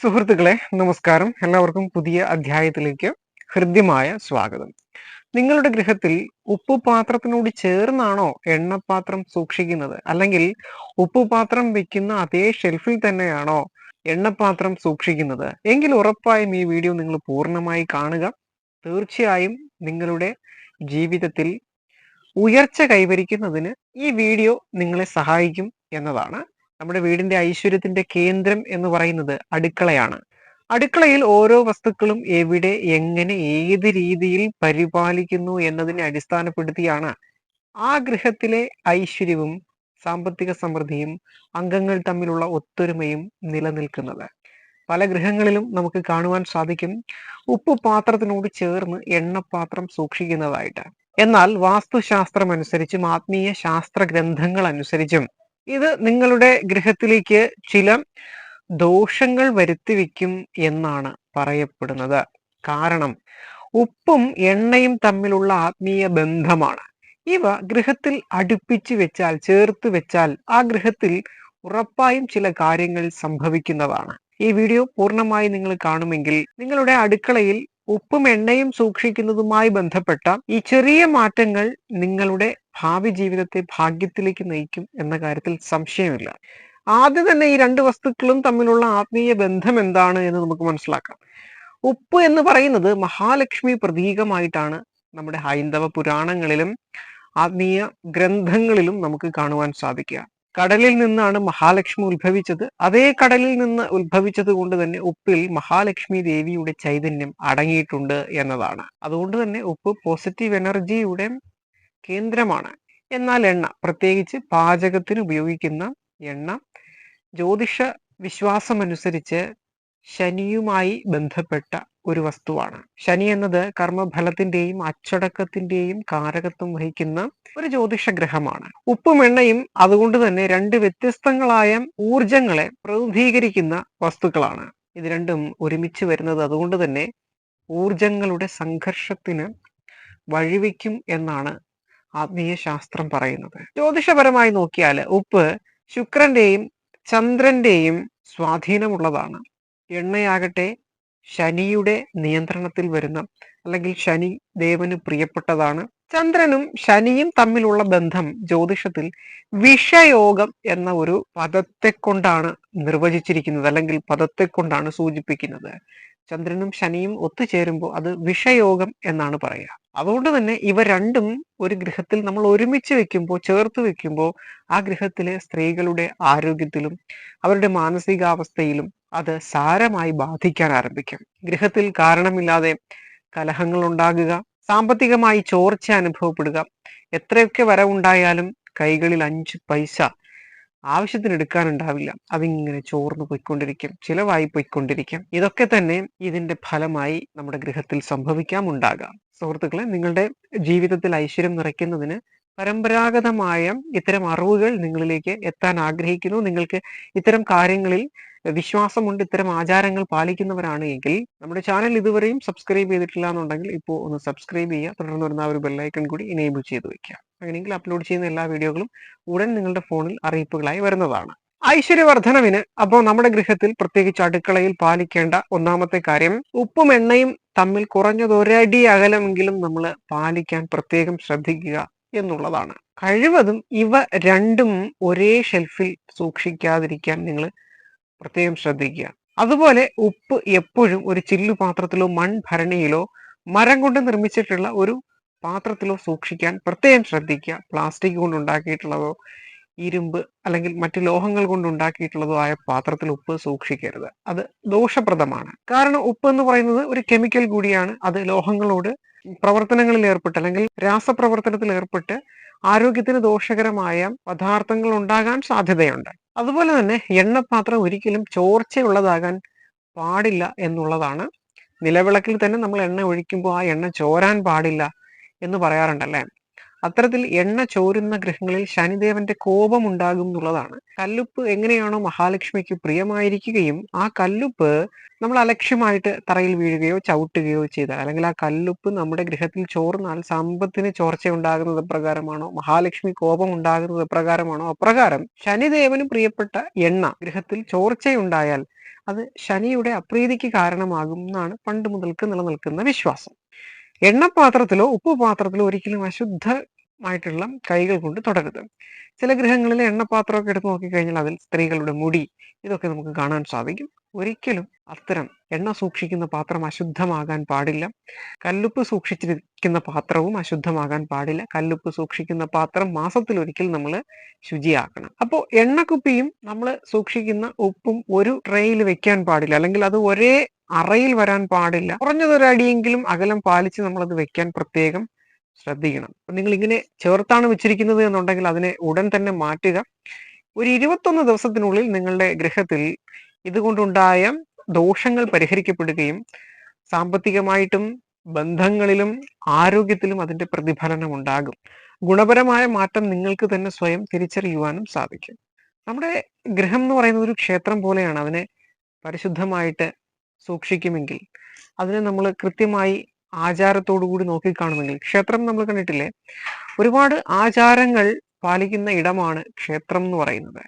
സുഹൃത്തുക്കളെ നമസ്കാരം. എല്ലാവർക്കും പുതിയ അധ്യായത്തിലേക്ക് ഹൃദ്യമായ സ്വാഗതം. നിങ്ങളുടെ ഗൃഹത്തിൽ ഉപ്പ് പാത്രത്തിനോട് ചേർന്നാണോ എണ്ണപ്പാത്രം സൂക്ഷിക്കുന്നത്? അല്ലെങ്കിൽ ഉപ്പ് പാത്രം വെക്കുന്ന അതേ ഷെൽഫിൽ തന്നെയാണോ എണ്ണപ്പാത്രം സൂക്ഷിക്കുന്നത്? എങ്കിൽ ഉറപ്പായും ഈ വീഡിയോ നിങ്ങൾ പൂർണമായി കാണുക. തീർച്ചയായും നിങ്ങളുടെ ജീവിതത്തിൽ ഉയർച്ച കൈവരിക്കുന്നതിന് ഈ വീഡിയോ നിങ്ങളെ സഹായിക്കും എന്നതാണ് നമ്മുടെ വീടിന്റെ ഐശ്വര്യത്തിന്റെ കേന്ദ്രം എന്ന് പറയുന്നത് അടുക്കളയാണ്. അടുക്കളയിൽ ഓരോ വസ്തുക്കളും എവിടെ എങ്ങനെ ഏത് രീതിയിൽ പരിപാലിക്കുന്നു എന്നതിനെ അടിസ്ഥാനപ്പെടുത്തിയാണ് ആ ഗൃഹത്തിലെ ഐശ്വര്യവും സാമ്പത്തിക സമൃദ്ധിയും അംഗങ്ങൾ തമ്മിലുള്ള ഒത്തൊരുമയും നിലനിൽക്കുന്നത്. പല ഗൃഹങ്ങളിലും നമുക്ക് കാണുവാൻ സാധിക്കും ഉപ്പ് പാത്രത്തിനോട് ചേർന്ന് എണ്ണപാത്രം സൂക്ഷിക്കുന്നതായിട്ട്. എന്നാൽ വാസ്തുശാസ്ത്രം അനുസരിച്ചും ആത്മീയ ശാസ്ത്ര ഗ്രന്ഥങ്ങൾ അനുസരിച്ചും ഇത് നിങ്ങളുടെ ഗ്രഹത്തിലേക്ക് ചില ദോഷങ്ങൾ വരുത്തി വെക്കും എന്നാണ് പറയപ്പെടുന്നത്. കാരണം ഉപ്പും എണ്ണയും തമ്മിലുള്ള ആത്മീയ ബന്ധമാണ്. ഇവ ഗൃഹത്തിൽ അടുപ്പിച്ചു വെച്ചാൽ ചേർത്ത് വെച്ചാൽ ആ ഗൃഹത്തിൽ ഉറപ്പായും ചില കാര്യങ്ങൾ സംഭവിക്കുന്നതാണ്. ഈ വീഡിയോ പൂർണമായി നിങ്ങൾ കാണുമെങ്കിൽ നിങ്ങളുടെ അടുക്കളയിൽ ഉപ്പും എണ്ണയും സൂക്ഷിക്കുന്നതുമായി ബന്ധപ്പെട്ട ഈ ചെറിയ മാറ്റങ്ങൾ നിങ്ങളുടെ ഭാവി ജീവിതത്തെ ഭാഗ്യത്തിലേക്ക് നയിക്കും എന്ന കാര്യത്തിൽ സംശയമില്ല. ആദ്യം തന്നെ ഈ രണ്ട് വസ്തുക്കളും തമ്മിലുള്ള ആത്മീയ ബന്ധം എന്താണ് എന്ന് നമുക്ക് മനസ്സിലാക്കാം. ഉപ്പ് എന്ന് പറയുന്നത് മഹാലക്ഷ്മി പ്രതീകമായിട്ടാണ് നമ്മുടെ ഹൈന്ദവ പുരാണങ്ങളിലും ആത്മീയ ഗ്രന്ഥങ്ങളിലും നമുക്ക് കാണുവാൻ സാധിക്കുക. കടലിൽ നിന്നാണ് മഹാലക്ഷ്മി ഉത്ഭവിച്ചത്. അതേ കടലിൽ നിന്ന് ഉത്ഭവിച്ചത് കൊണ്ട് തന്നെ ഉപ്പിൽ മഹാലക്ഷ്മി ദേവിയുടെ ചൈതന്യം അടങ്ങിയിട്ടുണ്ട് എന്നതാണ്. അതുകൊണ്ട് തന്നെ ഉപ്പ് പോസിറ്റീവ് എനർജിയുടെ കേന്ദ്രമാണ്. എന്നാൽ എണ്ണ പ്രത്യേകിച്ച് പാചകത്തിന് ഉപയോഗിക്കുന്ന എണ്ണ ജ്യോതിഷ വിശ്വാസമനുസരിച്ച് ശനിയുമായി ബന്ധപ്പെട്ട ഒരു വസ്തുവാണ്. ശനി എന്നത് കർമ്മഫലത്തിന്റെയും അച്ചടക്കത്തിന്റെയും കാരകത്വം വഹിക്കുന്ന ഒരു ജ്യോതിഷ ഗ്രഹമാണ് ഉപ്പും എണ്ണയും അതുകൊണ്ട് തന്നെ രണ്ട് വ്യത്യസ്തങ്ങളായ ഊർജങ്ങളെ പ്രതിനിധീകരിക്കുന്ന വസ്തുക്കളാണ്. ഇത് രണ്ടും ഒരുമിച്ച് വരുന്നത് അതുകൊണ്ട് തന്നെ ഊർജങ്ങളുടെ സംഘർഷത്തിന് വഴിവെക്കും എന്നാണ് ആത്മീയ ശാസ്ത്രം പറയുന്നത്. ജ്യോതിഷപരമായി നോക്കിയാൽ ഉപ്പ് ശുക്രന്റെയും ചന്ദ്രന്റെയും സ്വാധീനമുള്ളതാണ്. എണ്ണയാകട്ടെ ശനിയുടെ നിയന്ത്രണത്തിൽ വരുന്ന അല്ലെങ്കിൽ ശനി ദേവന് പ്രിയപ്പെട്ടതാണ്. ചന്ദ്രനും ശനിയും തമ്മിലുള്ള ബന്ധം ജ്യോതിഷത്തിൽ വിഷയോഗം എന്ന ഒരു പദത്തെ കൊണ്ടാണ് നിർവചിച്ചിരിക്കുന്നത് അല്ലെങ്കിൽ പദത്തെ കൊണ്ടാണ് സൂചിപ്പിക്കുന്നത്. ചന്ദ്രനും ശനിയും ഒത്തുചേരുമ്പോൾ അത് വിഷയോഗം എന്നാണ് പറയുക. അതുകൊണ്ട് തന്നെ ഇവ രണ്ടും ഒരു ഗ്രഹത്തിൽ നമ്മൾ ഒരുമിച്ച് വെക്കുമ്പോൾ ചേർത്ത് വെക്കുമ്പോൾ ആ ഗ്രഹത്തിലെ സ്ത്രീകളുടെ ആരോഗ്യത്തിലും അവരുടെ മാനസികാവസ്ഥയിലും അത് സാരമായി ബാധിക്കാൻ ആരംഭിക്കും. ഗൃഹത്തിൽ കാരണമില്ലാതെ കലഹങ്ങൾ ഉണ്ടാകുക സാമ്പത്തികമായി ചോർച്ച അനുഭവപ്പെടുക എത്രയൊക്കെ വരവുണ്ടായാലും കൈകളിൽ അഞ്ച് പൈസ ആവശ്യത്തിന് എടുക്കാനുണ്ടാവില്ല അതിങ്ങനെ ചോർന്നു പോയിക്കൊണ്ടിരിക്കും ചിലവായി പോയിക്കൊണ്ടിരിക്കും. ഇതൊക്കെ തന്നെ ഇതിന്റെ ഫലമായി നമ്മുടെ ഗൃഹത്തിൽ സംഭവിക്കാം ഉണ്ടാകാം. സുഹൃത്തുക്കളെ നിങ്ങളുടെ ജീവിതത്തിൽ ഐശ്വര്യം നിറയ്ക്കുന്നതിന് പരമ്പരാഗതമായ ഇത്തരം അറിവുകൾ നിങ്ങളിലേക്ക് എത്താൻ ആഗ്രഹിക്കുന്നു. നിങ്ങൾക്ക് ഇത്തരം കാര്യങ്ങളിൽ വിശ്വാസമുണ്ട് ഇത്തരം ആചാരങ്ങൾ പാലിക്കുന്നവരാണ് എങ്കിൽ നമ്മുടെ ചാനൽ ഇതുവരെയും സബ്സ്ക്രൈബ് ചെയ്തിട്ടില്ല എന്നുണ്ടെങ്കിൽ ഇപ്പോൾ ഒന്ന് സബ്സ്ക്രൈബ് ചെയ്യുക തുടർന്ന് വരുന്ന ആ ഒരു ബെല്ലൈക്കൺ കൂടി ഇനേബിൾ ചെയ്ത് വെക്കുക. അങ്ങനെയെങ്കിൽ അപ്ലോഡ് ചെയ്യുന്ന എല്ലാ വീഡിയോകളും ഉടൻ നിങ്ങളുടെ ഫോണിൽ അറിയിപ്പുകളായി വരുന്നതാണ്. ഐശ്വര്യവർദ്ധനവിന് അപ്പോൾ നമ്മുടെ ഗൃഹത്തിൽ പ്രത്യേകിച്ച് അടുക്കളയിൽ പാലിക്കേണ്ട ഒന്നാമത്തെ കാര്യം ഉപ്പും എണ്ണയും തമ്മിൽ കുറഞ്ഞതൊരടി അകലമെങ്കിലും നമ്മൾ പാലിക്കാൻ പ്രത്യേകം ശ്രദ്ധിക്കുക എന്നുള്ളതാണ്. കഴിവതും ഇവ രണ്ടും ഒരേ ഷെൽഫിൽ സൂക്ഷിക്കാതിരിക്കാൻ നിങ്ങൾ പ്രത്യേകം ശ്രദ്ധിക്കുക. അതുപോലെ ഉപ്പ് എപ്പോഴും ഒരു ചില്ലു പാത്രത്തിലോ മൺഭരണിയിലോ മരം കൊണ്ട് നിർമ്മിച്ചിട്ടുള്ള ഒരു പാത്രത്തിലോ സൂക്ഷിക്കാൻ പ്രത്യേകം ശ്രദ്ധിക്കുക. പ്ലാസ്റ്റിക് കൊണ്ട് ഉണ്ടാക്കിയിട്ടുള്ളതോ ഇരുമ്പ് അല്ലെങ്കിൽ മറ്റു ലോഹങ്ങൾ കൊണ്ട് ഉണ്ടാക്കിയിട്ടുള്ളതോ ആയ പാത്രത്തിൽ ഉപ്പ് സൂക്ഷിക്കരുത്. അത് ദോഷപ്രദമാണ്. കാരണം ഉപ്പ് എന്ന് പറയുന്നത് ഒരു കെമിക്കൽ കൂടിയാണ്. അത് ലോഹങ്ങളോട് പ്രവർത്തനങ്ങളിൽ ഏർപ്പെട്ട് അല്ലെങ്കിൽ രാസപ്രവർത്തനത്തിൽ ഏർപ്പെട്ട് ആരോഗ്യത്തിന് ദോഷകരമായ പദാർത്ഥങ്ങൾ ഉണ്ടാകാൻ സാധ്യതയുണ്ട്. അതുപോലെ തന്നെ എണ്ണപാത്രം ഒരിക്കലും ചോർച്ചയുള്ളതാകാൻ പാടില്ല എന്നുള്ളതാണ്. നിലവിളക്കിൽ തന്നെ നമ്മൾ എണ്ണ ഒഴിക്കുമ്പോൾ ആ എണ്ണ ചോരാൻ പാടില്ല എന്ന് പറയാറുണ്ടല്ലേ? അത്തരത്തിൽ എണ്ണ ചോരുന്ന ഗ്രഹങ്ങളിൽ ശനിദേവന്റെ കോപം ഉണ്ടാകും എന്നുള്ളതാണ് കല്ലുപ്പ് എങ്ങനെയാണോ മഹാലക്ഷ്മിക്ക് പ്രിയമായിരിക്കുകയും ആ കല്ലുപ്പ് നമ്മൾ അലക്ഷ്യമായിട്ട് തറയിൽ വീഴുകയോ ചവിട്ടുകയോ ചെയ്താൽ അല്ലെങ്കിൽ ആ കല്ലുപ്പ് നമ്മുടെ ഗൃഹത്തിൽ ചോർന്നാൽ സമ്പത്തിന് ചോർച്ച ഉണ്ടാകുന്നത് പ്രകാരമാണോ മഹാലക്ഷ്മി കോപം ഉണ്ടാകുന്നത് പ്രകാരമാണോ? അപ്രകാരം ശനിദേവന് പ്രിയപ്പെട്ട എണ്ണ ഗൃഹത്തിൽ ചോർച്ചയുണ്ടായാൽ അത് ശനിയുടെ അപ്രീതിക്ക് കാരണമാകും എന്നാണ് പണ്ട് മുതൽക്ക് നിലനിൽക്കുന്ന വിശ്വാസം. എണ്ണപാത്രത്തിലോ ഉപ്പ് പാത്രത്തിലോ ഒരിക്കലും അശുദ്ധമായിട്ടുള്ള കൈകൾ കൊണ്ട് തുടരുത്. ചില ഗൃഹങ്ങളിൽ എണ്ണപാത്രമൊക്കെ എടുത്ത് നോക്കിക്കഴിഞ്ഞാൽ അതിൽ സ്ത്രീകളുടെ മുടി ഇതൊക്കെ നമുക്ക് കാണാൻ സാധിക്കും. ഒരിക്കലും അത്തരം എണ്ണ സൂക്ഷിക്കുന്ന പാത്രം അശുദ്ധമാകാൻ പാടില്ല. കല്ലുപ്പ് സൂക്ഷിച്ചിരിക്കുന്ന പാത്രവും അശുദ്ധമാകാൻ പാടില്ല. കല്ലുപ്പ് സൂക്ഷിക്കുന്ന പാത്രം മാസത്തിൽ ഒരിക്കൽ നമ്മൾ ശുചിയാക്കണം. അപ്പോൾ എണ്ണക്കുപ്പിയും നമ്മൾ സൂക്ഷിക്കുന്ന ഉപ്പും ഒരു ട്രേയിൽ വെക്കാൻ പാടില്ല. അല്ലെങ്കിൽ അത് ഒരേ അറയിൽ വരാൻ പാടില്ല. കുറഞ്ഞതൊരടിയെങ്കിലും അകലം പാലിച്ച് നമ്മളത് വെക്കാൻ പ്രത്യേകം ശ്രദ്ധിക്കണം. നിങ്ങൾ ഇങ്ങനെ ചേർത്താണ് വെച്ചിരിക്കുന്നത് എന്നുണ്ടെങ്കിൽ അതിനെ ഉടൻ തന്നെ മാറ്റുക. ഒരു ഇരുപത്തൊന്ന് ദിവസത്തിനുള്ളിൽ നിങ്ങളുടെ ഗൃഹത്തിൽ ഇതുകൊണ്ടുണ്ടായ ദോഷങ്ങൾ പരിഹരിക്കപ്പെടുകയും സാമ്പത്തികമായിട്ടും ബന്ധങ്ങളിലും ആരോഗ്യത്തിലും അതിന്റെ പ്രതിഫലനം ഉണ്ടാകും. ഗുണപരമായ മാറ്റം നിങ്ങൾക്ക് തന്നെ സ്വയം തിരിച്ചറിയുവാനും സാധിക്കും. നമ്മുടെ ഗൃഹം എന്ന് പറയുന്നത് ഒരു ക്ഷേത്രം പോലെയാണ്. അതിനെ പരിശുദ്ധമായിട്ട് സൂക്ഷിക്കുമെങ്കിൽ അതിനെ നമ്മൾ കൃത്യമായി ആചാരത്തോടു കൂടി നോക്കിക്കാണുമെങ്കിൽ ക്ഷേത്രം നമ്മൾ കണ്ടിട്ടില്ലേ? ഒരുപാട് ആചാരങ്ങൾ പാലിക്കുന്ന ഇടമാണ് ക്ഷേത്രം എന്ന് പറയുന്നത്.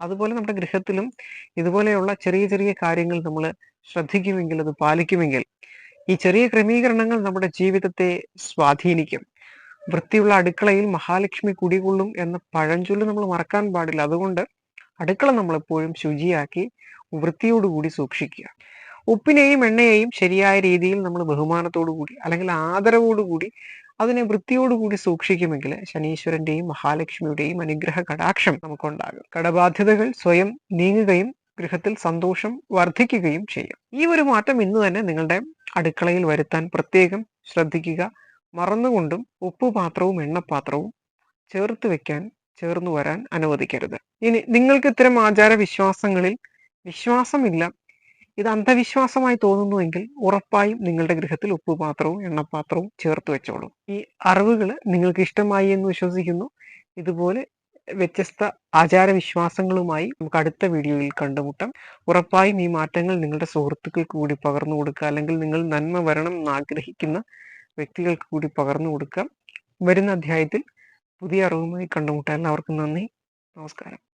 അതുപോലെ നമ്മുടെ ഗൃഹത്തിലും ഇതുപോലെയുള്ള ചെറിയ ചെറിയ കാര്യങ്ങൾ നമ്മൾ ശ്രദ്ധിക്കുമെങ്കിൽ അത് പാലിക്കുമെങ്കിൽ ഈ ചെറിയ ക്രമീകരണങ്ങൾ നമ്മുടെ ജീവിതത്തെ സ്വാധീനിക്കും. വൃത്തിയുള്ള അടുക്കളയിൽ മഹാലക്ഷ്മി കുടികൊള്ളും എന്ന പഴഞ്ചൊല്ല് നമ്മൾ മറക്കാൻ പാടില്ല. അതുകൊണ്ട് അടുക്കള നമ്മളെപ്പോഴും ശുചിയാക്കി വൃത്തിയോടുകൂടി സൂക്ഷിക്കുക. ഉപ്പിനെയും എണ്ണയെയും ശരിയായ രീതിയിൽ നമ്മൾ ബഹുമാനത്തോടു കൂടി അല്ലെങ്കിൽ ആദരവോടുകൂടി അതിനെ വൃത്തിയോടുകൂടി സൂക്ഷിക്കുമെങ്കിൽ ശനീശ്വരന്റെയും മഹാലക്ഷ്മിയുടെയും അനുഗ്രഹ കടാക്ഷം നമുക്കുണ്ടാകും. കടബാധ്യതകൾ സ്വയം നീങ്ങുകയും ഗൃഹത്തിൽ സന്തോഷം വർദ്ധിക്കുകയും ചെയ്യും. ഈ ഒരു മാറ്റം ഇന്ന് തന്നെ നിങ്ങളുടെ അടുക്കളയിൽ വരുത്താൻ പ്രത്യേകം ശ്രദ്ധിക്കുക. മറന്നുകൊണ്ടും ഉപ്പുപാത്രവും എണ്ണപാത്രവും ചേർത്ത് വെക്കാൻ ചേർന്നു വരാൻ അനുവദിക്കരുത്. ഇനി നിങ്ങൾക്ക് ഇത്തരം ആചാര വിശ്വാസങ്ങളിൽ വിശ്വാസമില്ല ഇത് അന്ധവിശ്വാസമായി തോന്നുന്നുവെങ്കിൽ ഉറപ്പായും നിങ്ങളുടെ ഗൃഹത്തിൽ ഉപ്പുപാത്രവും എണ്ണപാത്രവും ചേർത്ത് വെച്ചോളൂ. ഈ അറിവുകൾ നിങ്ങൾക്ക് ഇഷ്ടമായി എന്ന് വിശ്വസിക്കുന്നു. ഇതുപോലെ വ്യത്യസ്ത ആചാര വിശ്വാസങ്ങളുമായി നമുക്ക് അടുത്ത വീഡിയോയിൽ കണ്ടുമുട്ടാം. ഉറപ്പായും ഈ മാറ്റങ്ങൾ നിങ്ങളുടെ സുഹൃത്തുക്കൾക്ക് കൂടി പകർന്നു കൊടുക്കുക. അല്ലെങ്കിൽ നിങ്ങൾ നന്മ വരണം എന്ന് ആഗ്രഹിക്കുന്ന വ്യക്തികൾക്ക് കൂടി പകർന്നു കൊടുക്കാം. വരുന്ന അധ്യായത്തിൽ പുതിയ അറിവുമായി കണ്ടുമുട്ടാൻ എല്ലാവർക്കും നന്ദി. നമസ്കാരം.